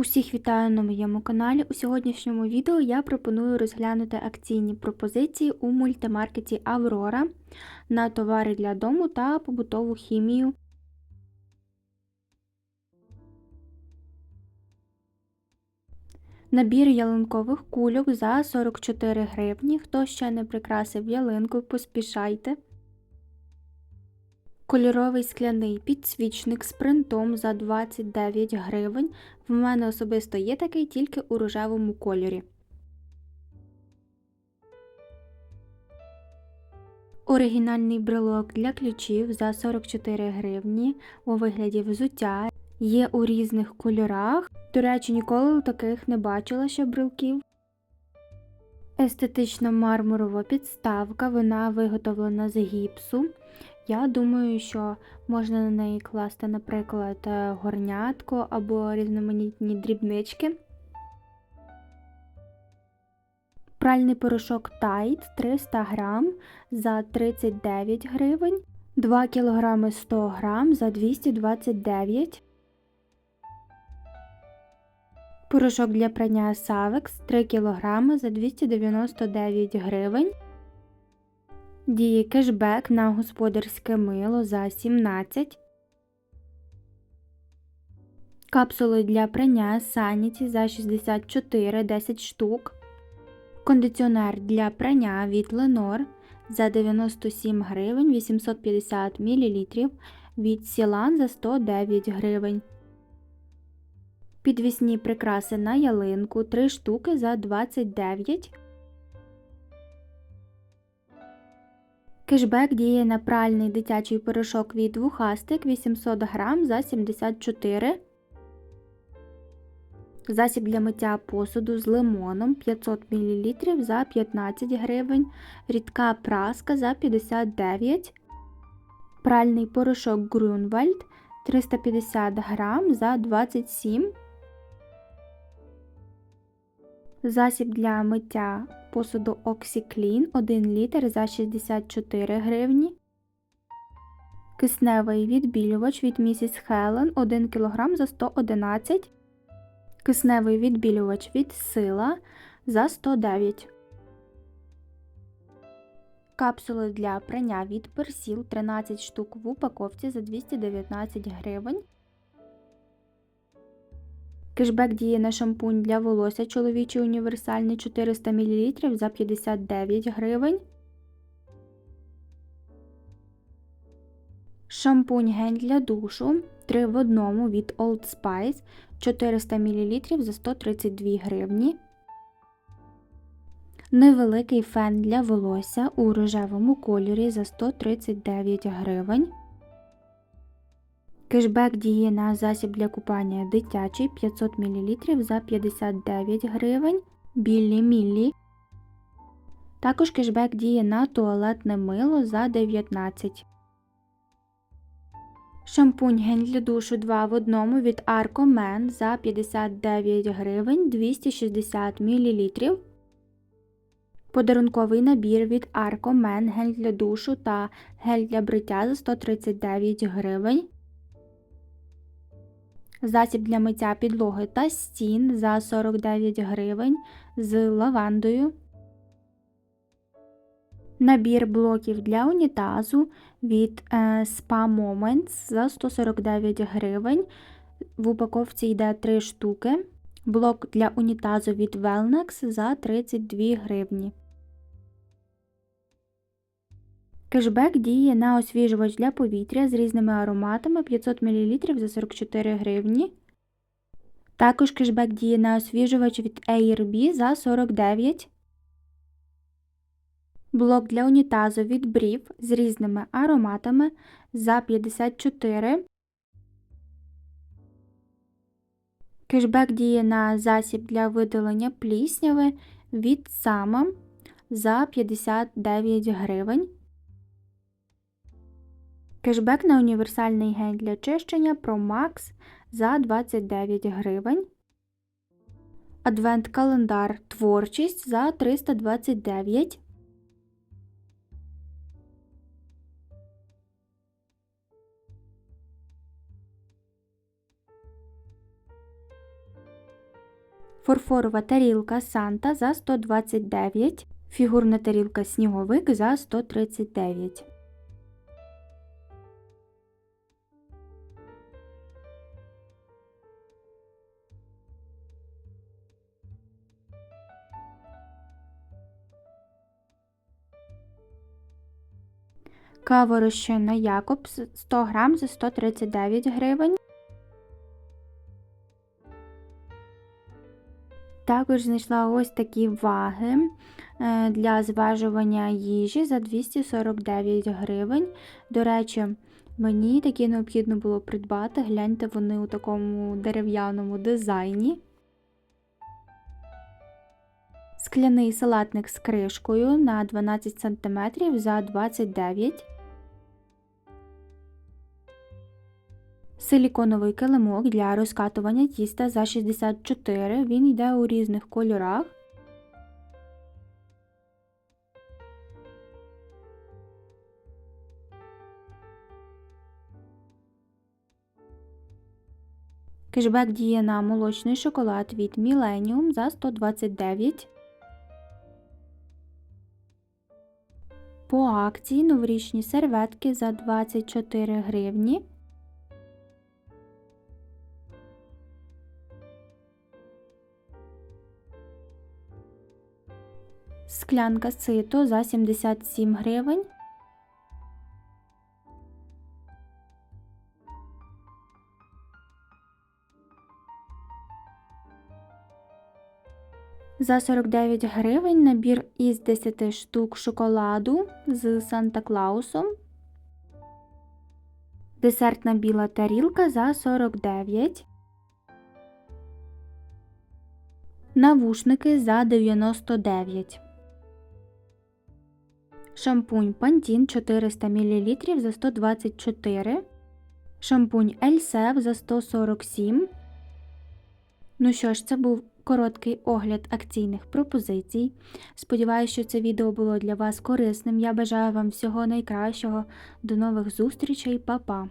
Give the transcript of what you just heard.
Усіх вітаю на моєму каналі. У сьогоднішньому відео я пропоную розглянути акційні пропозиції у мультимаркеті Аврора на товари для дому та побутову хімію. Набір ялинкових кульок за 44 гривні. Хто ще не прикрасив ялинку, поспішайте. Кольоровий скляний підсвічник з принтом за 29 гривень. В мене особисто є такий тільки у рожевому кольорі. Оригінальний брелок для ключів за 44 гривні у вигляді взуття. Є у різних кольорах. До речі, ніколи таких не бачила ще брелків. Естетична мармурова підставка, вона виготовлена з гіпсу. Я думаю, що можна на неї класти, наприклад, е, горнятко або різноманітні дрібнички. Пральний порошок Tide 300 грам за 39 гривень, 2 кг 100 грам за 229 Порошок для прання Savex 3 кг за 299 гривень. Діє кешбек на господарське мило за 17. Капсули для прання Саніті за 64 10 штук. Кондиціонер для прання від Ленор за 97 гривень 850 мл від Сілан за 109 гривень. Підвісні прикраси на ялинку 3 штуки за 29 Кешбек діє на пральний дитячий порошок від вухастик 800 грам за 74 Засіб для миття посуду з лимоном 500 мл за 15 гривень, рідка праска за 59 Пральний порошок Grunwald 350 грам за 27 Засіб для миття посуду OxyClean 1 літр за 64 гривні. Кисневий відбілювач від Mrs. Helen 1 кг за 111 Кисневий відбілювач від сила за 109 Капсули для прання від персіл 13 штук в упаковці за 219 гривень. Кешбек діє на шампунь для волосся чоловічий універсальний 400 мл за 59 гривень. Шампунь гель для душу 3 в 1 від Old Spice 400 мл за 132 гривні. Невеликий фен для волосся у рожевому кольорі за 139 гривень. Кешбек діє на засіб для купання дитячий 500 мл за 59 гривень. Біллі Міллі. Також кешбек діє на туалетне мило за 19 Шампунь гель для душу 2 в 1 від Arco за 59 гривень 260 мл. Подарунковий набір від Arco гель для душу та гель для бриття за 139 гривень. Засіб для миття підлоги та стін за 49 гривень з лавандою. Набір блоків для унітазу від е, Spa Moments за 149 гривень. В упаковці йде 3 штуки. Блок для унітазу від Wellnex за 32 гривні. Кешбек діє на освіжувач для повітря з різними ароматами 500 мл за 44 гривні. Також кешбек діє на освіжувач від AirB за 49 Блок для унітазу від Brief з різними ароматами за 54 Кешбек діє на засіб для видалення плісняви від Sama за 59 гривень. Кешбек на універсальний гель для чищення Pro Max за 29 гривень. Адвент календар Творчість за 329 фарфорова тарілка Санта за 129, фігурна тарілка Сніговик за 139. Кава розчинна Якобс 100 грам за 139 гривень. Також знайшла ось такі ваги е, для зважування їжі за 249 гривень. До речі, мені такі необхідно було придбати. Гляньте, вони у такому дерев'яному дизайні. Скляний салатник з кришкою на 12 см за 29 Силіконовий килимок для розкатування тіста за 64. Він йде у різних кольорах. Кешбек діє на молочний шоколад від Millennium за 129. По акції новорічні серветки за 24 гривні. Склянка сито за 77 гривень. За 49 гривень набір із 10 штук шоколаду з Санта Клаусом. Десертна біла тарілка за 49. Навушники за 99. Шампунь Пантін 400 мл за 124. Шампунь Ельсев за 147. Ну що ж, це був короткий огляд акційних пропозицій. Сподіваюся, що це відео було для вас корисним. Я бажаю вам всього найкращого. До нових зустрічей, Па-па!